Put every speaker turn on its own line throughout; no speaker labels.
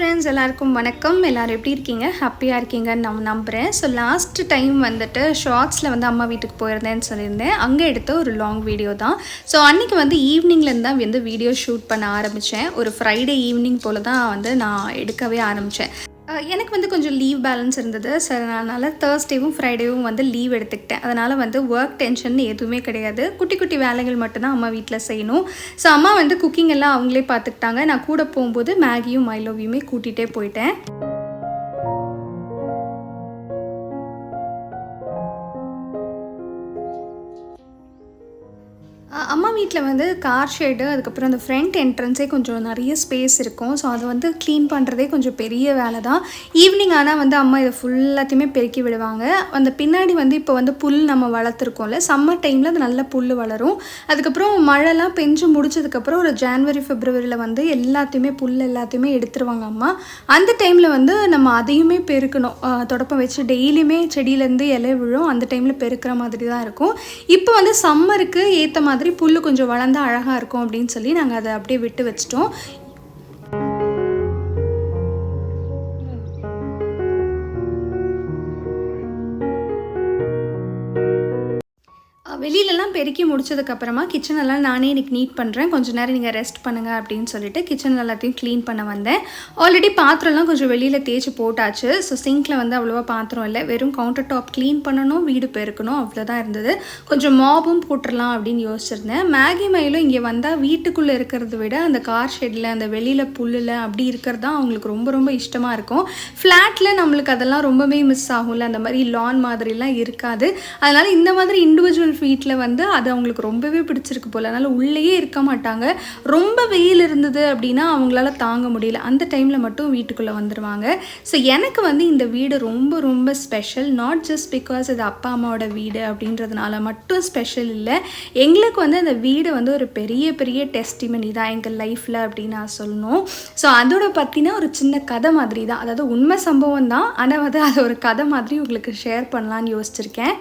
Friends எல்லாருக்கும் வணக்கம். எல்லாரும் எப்படி இருக்கீங்க? ஹாப்பியாக இருக்கீங்கன்னு நான் நம்புகிறேன் ஸோ லாஸ்ட் டைம் வந்துட்டு ஷார்ட்ஸில் வந்து அம்மா வீட்டுக்கு போயிருந்தேன்னு சொல்லியிருந்தேன். அங்கே எடுத்த ஒரு லாங் வீடியோ தான். ஸோ அன்றைக்கி வந்து ஈவினிங்லேருந்து தான் வந்து வீடியோ ஷூட் பண்ண ஆரம்பித்தேன் ஒரு ஃப்ரைடே ஈவினிங் போல் தான் வந்து நான் எடுக்கவே ஆரம்பித்தேன் எனக்கு வந்து கொஞ்சம் லீவ் பேலன்ஸ் இருந்தது. ஸோ அதனால் தேர்ஸ்டேவும் ஃப்ரைடேவும் வந்து லீவ் எடுத்துக்கிட்டேன். அதனால் வந்து ஒர்க் டென்ஷன் எதுவுமே கிடையாது. குட்டி குட்டி வேலைகள் மட்டும்தான் அம்மா வீட்டில் செய்யணும். ஸோ அம்மா வந்து குக்கிங் எல்லாம் அவங்களே பார்த்துக்கிட்டாங்க. நான் கூட போகும்போது மேகியும் மைலோவியுமே கூட்டிகிட்டே போயிட்டேன். வீட்டில் வந்து கார் ஷெட்டு அதுக்கப்புறம் அந்த ஃப்ரண்ட் என்ட்ரன்ஸே கொஞ்சம் நிறைய ஸ்பேஸ் இருக்கும். ஸோ அதை வந்து க்ளீன் பண்ணுறதே கொஞ்சம் பெரிய வேலை தான் ஈவினிங் ஆனால் வந்து அம்மா இதை ஃபுல்லாத்தையுமே பெருக்கி விடுவாங்க. அந்த பின்னாடி வந்து இப்போ வந்து புல் நம்ம வளர்த்துருக்கோம்ல சம்மர் டைமில் அது நல்ல புல் வளரும். அதுக்கப்புறம் மழைலாம் பெஞ்சு முடிச்சதுக்கப்புறம் ஒரு ஜான்வரி ஃபிப்ரவரியில் வந்து எல்லாத்தையுமே புல் எல்லாத்தையுமே எடுத்துருவாங்க அம்மா. அந்த டைமில் வந்து நம்ம அதையுமே பெருக்கணும். தொடப்பம் வச்சு டெய்லியுமே செடியிலேருந்து இலை விழும். அந்த டைமில் பெருக்கிற மாதிரி தான் இருக்கும். இப்போ வந்து சம்மருக்கு ஏற்ற மாதிரி புல் கொஞ்சம் வளர்ந்தா அழகாக இருக்கும் அப்படின்னு சொல்லி நாங்கள் அதை அப்படியே விட்டு வச்சிட்டோம். பெருக்கி முடிச்சதுக்கப்புறமா கிச்சனெல்லாம் நானே இன்றைக்கி நீட் பண்ணுறேன் கொஞ்சம் நேரம் நீங்கள் ரெஸ்ட் பண்ணுங்கள் அப்படின்னு சொல்லிட்டு கிச்சன் எல்லாத்தையும் க்ளீன் பண்ண வந்தேன். ஆல்ரெடி பாத்திரம்லாம் கொஞ்சம் வெளியில் தேய்ச்சி போட்டாச்சு. ஸோ சிங்க்கில் வந்து அவ்வளோவா பாத்திரம் இல்லை. வெறும் கவுண்டர் டாப் க்ளீன் பண்ணணும் வீடு பெருக்கணும் அவ்வளோதான் இருந்தது. கொஞ்சம் மாபும் போட்டுடலாம் அப்படின்னு யோசிச்சிருந்தேன். மேகி மயிலும் இங்கே வந்தால் வீட்டுக்குள்ளே இருக்கிறத விட அந்த கார் ஷெட்டில் அந்த வெளியில் புல்லில் அப்படி இருக்கிறது தான் அவங்களுக்கு ரொம்ப ரொம்ப இஷ்டமாக இருக்கும். ஃப்ளாட்டில் நம்மளுக்கு அதெல்லாம் ரொம்பவே மிஸ் ஆகும்ல. அந்த மாதிரி லான் மாதிரிலாம் இருக்காது. அதனால் இந்த மாதிரி இண்டிவிஜுவல் வீட்டில் வந்து அது அவங்களுக்கு ரொம்பவே பிடிச்சிருக்கு போல். அதனால் உள்ளேயே இருக்க மாட்டாங்க. ரொம்ப வெயில் இருந்தது அப்படின்னா அவங்களால தாங்க முடியல. அந்த டைமில் மட்டும் வீட்டுக்குள்ளே வந்துடுவாங்க ஸோ எனக்கு வந்து இந்த வீடு ரொம்ப ரொம்ப ஸ்பெஷல் நாட் ஜஸ்ட் பிகாஸ் இது அப்பா அம்மாவோட வீடு அப்படின்றதுனால மட்டும் ஸ்பெஷல் இல்லை. எங்களுக்கு வந்து அந்த வீடு வந்து ஒரு பெரிய பெரிய டெஸ்டிமனி தான் எங்கள் லைஃப்பில் அப்படின்னு நான் சொல்லணும். ஸோ அதோட பற்றின ஒரு சின்ன கதை மாதிரி தான் அதாவது உண்மை சம்பவம் தான். ஆனால் வந்து அதை ஒரு கதை மாதிரி உங்களுக்கு ஷேர் பண்ணலான்னு யோசிச்சிருக்கேன்.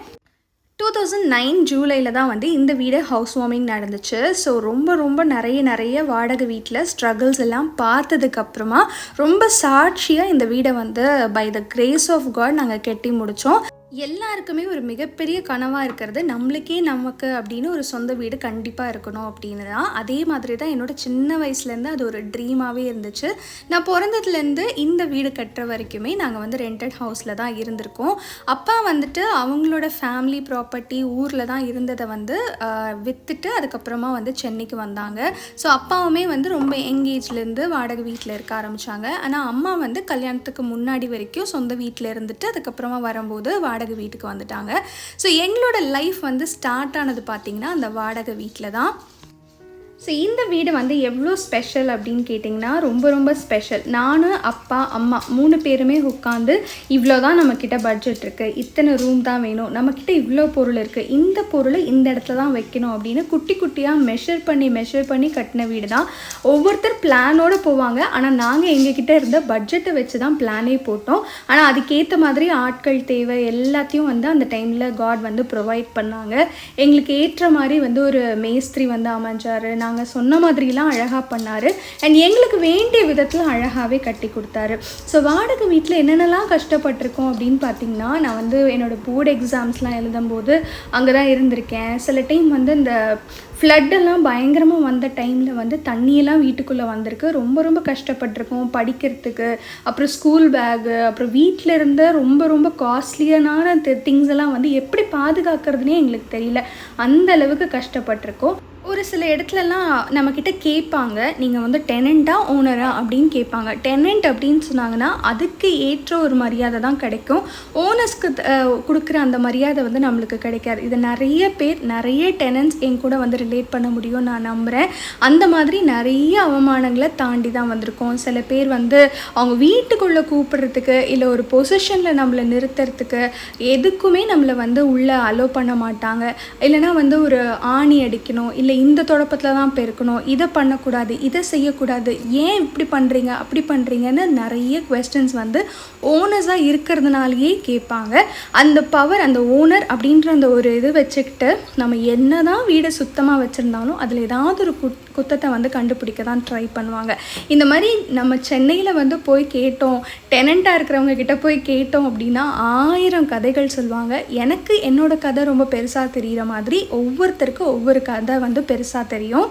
டூ தௌசண்ட் நைன் ஜூலையில் தான் வந்து இந்த வீடு ஹவுஸ் வார்மிங் நடந்துச்சு. ஸோ ரொம்ப ரொம்ப நிறைய நிறைய வாடகை வீட்டில் ஸ்ட்ரகிள்ஸ் எல்லாம் பார்த்ததுக்கப்புறமா ரொம்ப சாட்சியாக இந்த வீடை வந்து by the grace of God நாங்கள் கட்டி முடித்தோம் எல்லாருக்குமே ஒரு மிகப்பெரிய கனவாக இருக்கிறது நம்மளுக்கே நமக்கு அப்படின்னு ஒரு சொந்த வீடு கண்டிப்பாக இருக்கணும் அப்படின்னு தான் அதே மாதிரி தான் என்னோட சின்ன வயசுலேருந்து அது ஒரு ட்ரீமாகவே இருந்துச்சு. நான் பிறந்ததுலேருந்து இந்த வீடு கட்டுற வரைக்குமே நாங்கள் வந்து ரெண்டட் ஹவுஸில் தான் இருந்திருக்கோம். அப்பா வந்துட்டு அவங்களோட ஃபேமிலி ப்ராப்பர்ட்டி ஊரில் தான் இருந்ததை வந்து விற்றுட்டு அதுக்கப்புறமா வந்து சென்னைக்கு வந்தாங்க. ஸோ அப்பாவுமே வந்து ரொம்ப எங்கேஜ்லேருந்து வாடகை வீட்டில் இருக்க ஆரம்பித்தாங்க ஆனால் அம்மா வந்து கல்யாணத்துக்கு முன்னாடி வரைக்கும் சொந்த வீட்டில் இருந்துட்டு அதுக்கப்புறமா வரும்போது வாடகை வீட்டுக்கு வந்துட்டாங்க. ஸோ எங்களோட லைஃப் வந்து ஸ்டார்ட் ஆனது பார்த்திங்கன்னா அந்த வாடகை வீட்டில் தான் ஸோ இந்த வீடு வந்து எவ்வளோ ஸ்பெஷல் அப்படின்னு கேட்டிங்கன்னா ரொம்ப ரொம்ப ஸ்பெஷல் நான் அப்பா அம்மா மூணு பேருமே உட்காந்து இவ்வளோ தான் நம்மக்கிட்ட பட்ஜெட் இருக்குது இத்தனை ரூம் தான் வேணும். நம்மக்கிட்ட இவ்வளோ பொருள் இருக்குது இந்த பொருளை இந்த இடத்துல தான் வைக்கணும் அப்படின்னு குட்டி குட்டியாக மெஷர் பண்ணி மெஷர் பண்ணி கட்டின வீடு தான். ஒவ்வொருத்தர் பிளானோடு போவாங்க. ஆனால் நாங்கள் எங்ககிட்ட இருந்த பட்ஜெட்டை வச்சு தான் பிளானே போட்டோம். ஆனால் அதுக்கேற்ற மாதிரி ஆட்கள் தேவை எல்லாத்தையும் வந்து அந்த டைமில் காட் வந்து ப்ரொவைட் பண்ணாங்க. எங்களுக்கு ஏற்ற மாதிரி வந்து ஒரு மேஸ்திரி வந்து அமைஞ்சார். நாங்கள் சொன்ன மாதிரிலாம் அழகாக பண்ணார். அண்ட் எங்களுக்கு வேண்டிய விதத்தில் அழகாகவே கட்டி கொடுத்தாரு. ஸோ வாடகை வீட்டில் என்னென்னலாம் கஷ்டப்பட்டிருக்கோம் அப்படின்னு பார்த்தீங்கன்னா நான் வந்து என்னோடய போர்டு எக்ஸாம்ஸ்லாம் எழுதும்போது அங்கே தான் இருந்திருக்கேன். சில டைம் வந்து இந்த ஃப்ளட்டெல்லாம் பயங்கரமாக வந்த டைமில் வந்து தண்ணியெல்லாம் வீட்டுக்குள்ளே வந்திருக்கு. ரொம்ப ரொம்ப கஷ்டப்பட்டிருக்கோம் படிக்கிறதுக்கு. அப்புறம் ஸ்கூல் பேகு அப்புறம் வீட்டில் இருந்த ரொம்ப ரொம்ப காஸ்ட்லியான திங்ஸ் எல்லாம் வந்து எப்படி பாதுகாக்கிறதுனே எங்களுக்கு தெரியல. அந்த அளவுக்கு கஷ்டப்பட்டிருக்கோம். ஒரு சில இடத்துலலாம் நம்மக்கிட்ட கேட்பாங்க நீங்கள் வந்து டெனண்ட்டா ஓனரா அப்படின்னு கேட்பாங்க. டெனண்ட் அப்படின்னு சொன்னாங்கன்னா அதுக்கு ஏற்ற ஒரு மரியாதை தான் கிடைக்கும். ஓனர்ஸ்க்கு கொடுக்குற அந்த மரியாதை வந்து நம்மளுக்கு கிடைக்காது. இது நிறைய பேர் நிறைய டெனன்ட்ஸ் என் கூட வந்து ரிலேட் பண்ண முடியும் நான் நம்புகிறேன் அந்த மாதிரி நிறைய அவமானங்களை தாண்டி தான் வந்திருக்கோம். சில பேர் வந்து அவங்க வீட்டுக்குள்ளே கூப்பிடுறதுக்கு இல்லை ஒரு பொசிஷனில் நம்மளை நிறுத்துறதுக்கு எதுக்குமே நம்மளை வந்து உள்ளே அலோ பண்ண மாட்டாங்க. இல்லைனா வந்து ஒரு ஆணி அடிக்கணும் இல்லை இந்த தொடப்பத்தில் தான் பெருக்கணும். இதை பண்ணக்கூடாது இதை செய்யக்கூடாது. ஏன் இப்படி பண்ணுறீங்க அப்படி பண்ணுறீங்கன்னு நிறைய கொஸ்டின்ஸ் வந்து ஓனர்ஸாக இருக்கிறதுனாலேயே கேட்பாங்க. அந்த பவர் அந்த ஓனர் அப்படின்ற அந்த ஒரு இது வச்சுக்கிட்டு நம்ம என்ன தான் வீடை சுத்தமாக வச்சுருந்தாலும் அதில் ஏதாவது ஒரு குத் குத்தத்தை வந்து கண்டுபிடிக்க தான் ட்ரை பண்ணுவாங்க. இந்த மாதிரி நம்ம சென்னையில் வந்து போய் கேட்டோம் டெனண்ட்டாக இருக்கிறவங்க கிட்ட போய் கேட்டோம் அப்படின்னா ஆயிரம் கதைகள் சொல்லுவாங்க. எனக்கு என்னோடய கதை ரொம்ப பெருசாக தெரிகிற மாதிரி ஒவ்வொருத்தருக்கும் ஒவ்வொரு கதை வந்து பெருசாக தெரியும்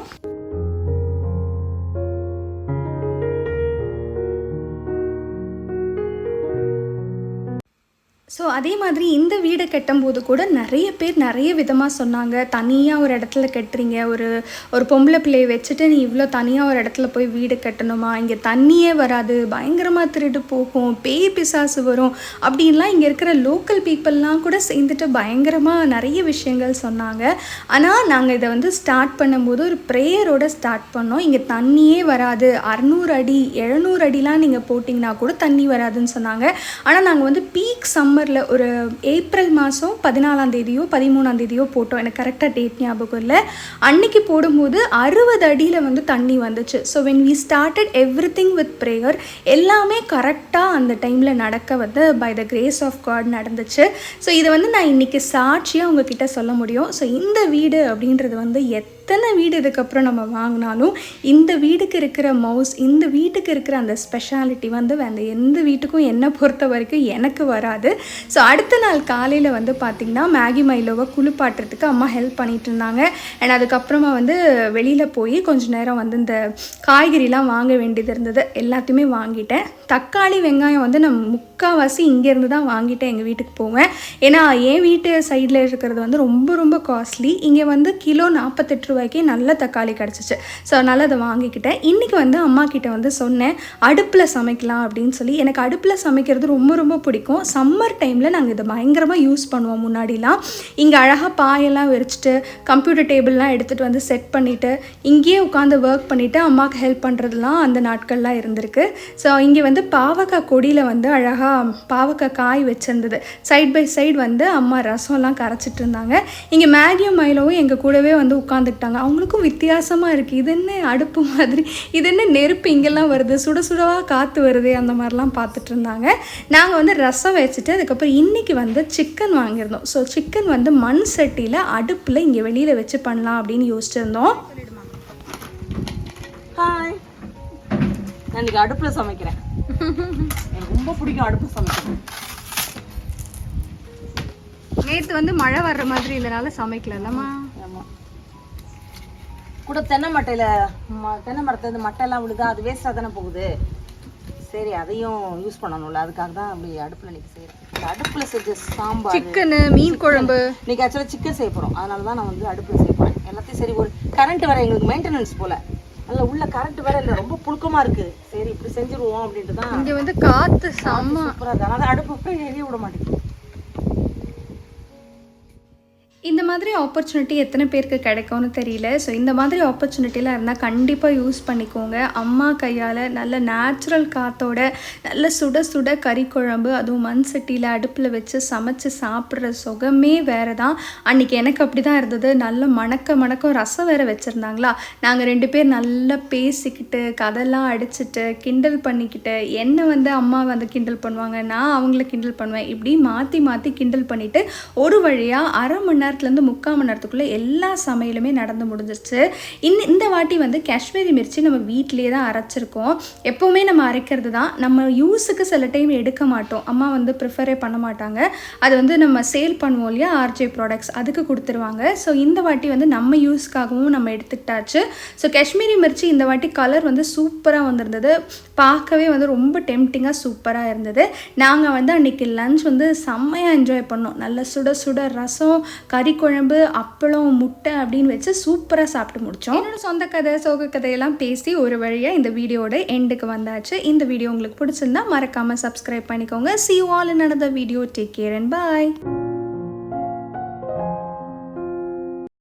அதே மாதிரி இந்த வீடை கட்டும்போது கூட நிறைய பேர் நிறைய விதமாக சொன்னாங்க. தனியாக ஒரு இடத்துல கட்டுறீங்க. ஒரு ஒரு பொம்பளை பிள்ளையை வச்சுட்டு நீ இவ்வளோ தனியாக ஒரு இடத்துல போய் வீடு கட்டணுமா? இங்கே தண்ணியே வராது. பயங்கரமாக திருடு போகும். பேய் பிசாசு வரும். அப்படின்லாம் இங்கே இருக்கிற லோக்கல் பீப்புளெலாம் கூட சேர்ந்துட்டு பயங்கரமாக நிறைய விஷயங்கள் சொன்னாங்க. ஆனால் நாங்கள் இதை வந்து ஸ்டார்ட் பண்ணும்போது ஒரு ப்ரேயரோட ஸ்டார்ட் பண்ணோம். இங்கே தண்ணியே வராது. அறநூறு அடி எழுநூறு அடிலாம் நீங்கள் போட்டிங்கன்னா கூட தண்ணி வராதுன்னு சொன்னாங்க. ஆனால் நாங்கள் வந்து பீக் சம்மரில் ஒரு ஏப்ரல் மாதம் பதினாலாம் தேதியோ பதிமூணாம் தேதியோ போட்டோம். எனக்கு கரெக்டாக டேட் ஞாபகம் இல்லை. அன்னைக்கு போடும்போது அறுபது அடியில் வந்து தண்ணி வந்துச்சு. So when we started everything with prayer எல்லாமே கரெக்டாக அந்த டைமில் நடக்க வந்து by the grace of God நடந்துச்சு. ஸோ இதை வந்து நான் இன்றைக்கி சாட்சியாக உங்ககிட்ட சொல்ல முடியும். ஸோ இந்த வீடு அப்படின்றது வந்து எத் எத்தனை வீடு இதுக்கப்புறம் நம்ம வாங்கினாலும் இந்த வீடுக்கு இருக்கிற மவுஸ் இந்த வீட்டுக்கு இருக்கிற அந்த ஸ்பெஷாலிட்டி வந்து அந்த எந்த வீட்டுக்கும் என்னை பொறுத்த வரைக்கும் எனக்கு வராது. ஸோ அடுத்த நாள் காலையில் வந்து பார்த்திங்கன்னா மேகி மைலோவை குளிப்பாட்டுறதுக்கு அம்மா ஹெல்ப் பண்ணிகிட்டு இருந்தாங்க. அண்ட் அதுக்கப்புறமா வந்து வெளியில் போய் கொஞ்ச நேரம் வந்து இந்த காய்கறிலாம் வாங்க வேண்டியது இருந்தது. எல்லாத்தையுமே வாங்கிட்டேன். தக்காளி வெங்காயம் வந்து நான் முக்கால்வாசி இங்கேருந்து தான் வாங்கிட்டு எங்கள் வீட்டுக்கு போவேன். ஏன்னா என் வீட்டு சைடில் இருக்கிறது வந்து ரொம்ப ரொம்ப காஸ்ட்லி இங்கே வந்து கிலோ நாற்பத்தெட்டு ரூபாய்க்கே நல்ல தக்காளி கிடச்சிச்சு. ஸோ அதனால் அதை வாங்கிக்கிட்டேன். இன்றைக்கி வந்து அம்மா கிட்ட வந்து சொன்னேன் அடுப்பில் சமைக்கலாம் அப்படின்னு சொல்லி. எனக்கு அடுப்பில் சமைக்கிறது ரொம்ப ரொம்ப பிடிக்கும். சம்மர் டைமில் நாங்கள் இதை பயங்கரமாக யூஸ் பண்ணுவோம் முன்னாடிலாம். இங்கே அழகாக பாயெல்லாம் விரிச்சிட்டு கம்ப்யூட்டர் டேபிள்லாம் எடுத்துகிட்டு வந்து செட் பண்ணிவிட்டு இங்கேயே உட்காந்து ஒர்க் பண்ணிவிட்டு அம்மாவுக்கு ஹெல்ப் பண்ணுறதுலாம் அந்த நாட்கள்லாம் இருந்திருக்கு. ஸோ இங்கே வந்து பாவக்காய் கொடியில் வந்து அழகாக பாவக்காய் காய் வச்சுருந்தது. சைட் பை சைடு வந்து அம்மா ரசம்லாம் கரைச்சிட்டு இருந்தாங்க. இங்கே மேகியும் மயிலவும் எங்கள் கூடவே வந்து உட்காந்துக்கிட்டாங்க. அவங்களுக்கும் வித்தியாசமாக இருக்குது இது என்ன அடுப்பு மாதிரி? இது என்ன நெருப்பு இங்கெல்லாம் வருது? சுட சுடவாக காற்று வருது அந்த மாதிரிலாம் பார்த்துட்டு இருந்தாங்க. நாங்கள் வந்து ரசம் வச்சுட்டு அதுக்கப்புறம் இன்றைக்கி வந்து சிக்கன் வாங்கியிருந்தோம். ஸோ சிக்கன் வந்து மண் சட்டியில் அடுப்பில் இங்கே வெளியில் வச்சு பண்ணலாம் அப்படின்னு யோசிச்சிருந்தோம்.
ஹாய் நான் அடுப்புல சமைக்கிறேன். எனக்கு ரொம்ப பிடிக்கும் அடுப்பு சமைக்கிறது.
நேற்று வந்து மழை வர்ற மாதிரி இதனால சமைக்கலல்லம்மா.
ஆமா கூட தென்னை மட்டையில ம- தென்னை மரத்துல இருந்து மட்டையெல்லாம் விழுதா? அது வேஸ்டா தானே போகுது. சரி அதையும் யூஸ் பண்ணணும்ல. அதுக்காக தான் அப்படி அடுப்புல செய்யறேன் இந்த அடுப்புல செஞ்ச சாம்பார்
சிக்கனு மீன் குழம்பு.
இன்னைக்கு ஆக்சுவலாக சிக்கன் செய்ய போறோம். அதனால தான் நான் வந்து அடுப்புல செய்ய போறேன். எல்லாத்தையும் சரி ஒரு கரண்ட் வர எங்களுக்கு மெயின்டெனன்ஸ் போல. அதில் உள்ள கரண்ட் வேற இல்லை ரொம்ப புழுக்கமா இருக்கு. சரி இப்படி செஞ்சுருவோம் அப்படின்ட்டு தான்
இங்கே வந்து காற்று செம்ம.
சூப்பரா இருக்கு. அதனால அடுப்பு எரிய விட மாட்டேங்குது.
இந்த மாதிரி ஆப்பர்ச்சுனிட்டி எத்தனை பேருக்கு கிடைக்கும்னு தெரியல. ஸோ இந்த மாதிரி ஆப்பர்ச்சுனிட்டிலாம் இருந்தால் கண்டிப்பாக யூஸ் பண்ணிக்கோங்க. அம்மா கையால் நல்ல நேச்சுரல் காற்றோட நல்ல சுட சுட கறி குழம்பு அதுவும் மண் சட்டியில் அடுப்பில் வச்சு சமைச்சு சாப்பிட்ற சுகமே வேறு தான் அன்றைக்கி எனக்கு அப்படி தான் இருந்தது. நல்ல மணக்க மணக்கம் ரசம் வேறு வச்சுருந்தாங்களா? நாங்கள் ரெண்டு பேர் நல்லா பேசிக்கிட்டு கதெல்லாம் அடிச்சுட்டு கிண்டல் பண்ணிக்கிட்டு என்னை வந்து அம்மா வந்து கிண்டல் பண்ணுவாங்க நான் அவங்கள கிண்டல் பண்ணுவேன். இப்படி மாற்றி மாற்றி கிண்டல் பண்ணிவிட்டு ஒரு வழியாக அரை மணி நேரத்துலேருந்து முக்கால் மணி நேரத்துக்குள்ளே எல்லா சமையலுமே நடந்து முடிஞ்சிருச்சு. இந்த இந்த வாட்டி வந்து காஷ்மீரி மிர்ச்சி நம்ம வீட்டிலேயே தான் அரைச்சிருக்கோம். எப்போவுமே நம்ம அரைக்கிறது தான். நம்ம யூஸுக்கு சில டைம் எடுக்க மாட்டோம். அம்மா வந்து ப்ரிஃபரே பண்ண மாட்டாங்க. அது வந்து நம்ம சேல் பண்ணுவோம் இல்லையா ஆர்ஜே ப்ராடக்ட்ஸ் அதுக்கு கொடுத்துருவாங்க. ஸோ இந்த வாட்டி வந்து நம்ம யூஸ்க்காகவும் நம்ம எடுத்துக்கிட்டாச்சு. ஸோ காஷ்மீரி மிர்ச்சி இந்த வாட்டி கலர் வந்து சூப்பராக வந்திருந்தது. பார்க்கவே வந்து ரொம்ப டெம்டிங்காக சூப்பராக இருந்தது. நாங்கள் வந்து அன்றைக்கி லஞ்ச் வந்து செம்மையாக என்ஜாய் பண்ணோம். நல்ல சுட சுட ரசம் கறி குழம்பு அப்பளம் முட்டை அப்படின்னு வச்சு சூப்பராக சாப்பிட்டு முடித்தோம் என்னோட சொந்த கதை சோக கதையெல்லாம் பேசி ஒரு வழியாக இந்த வீடியோட எண்டுக்கு வந்தாச்சு. இந்த வீடியோ உங்களுக்கு பிடிச்சிருந்தா மறக்காமல் சப்ஸ்கிரைப் பண்ணிக்கோங்க. சி ஆல் நடந்த video take care and bye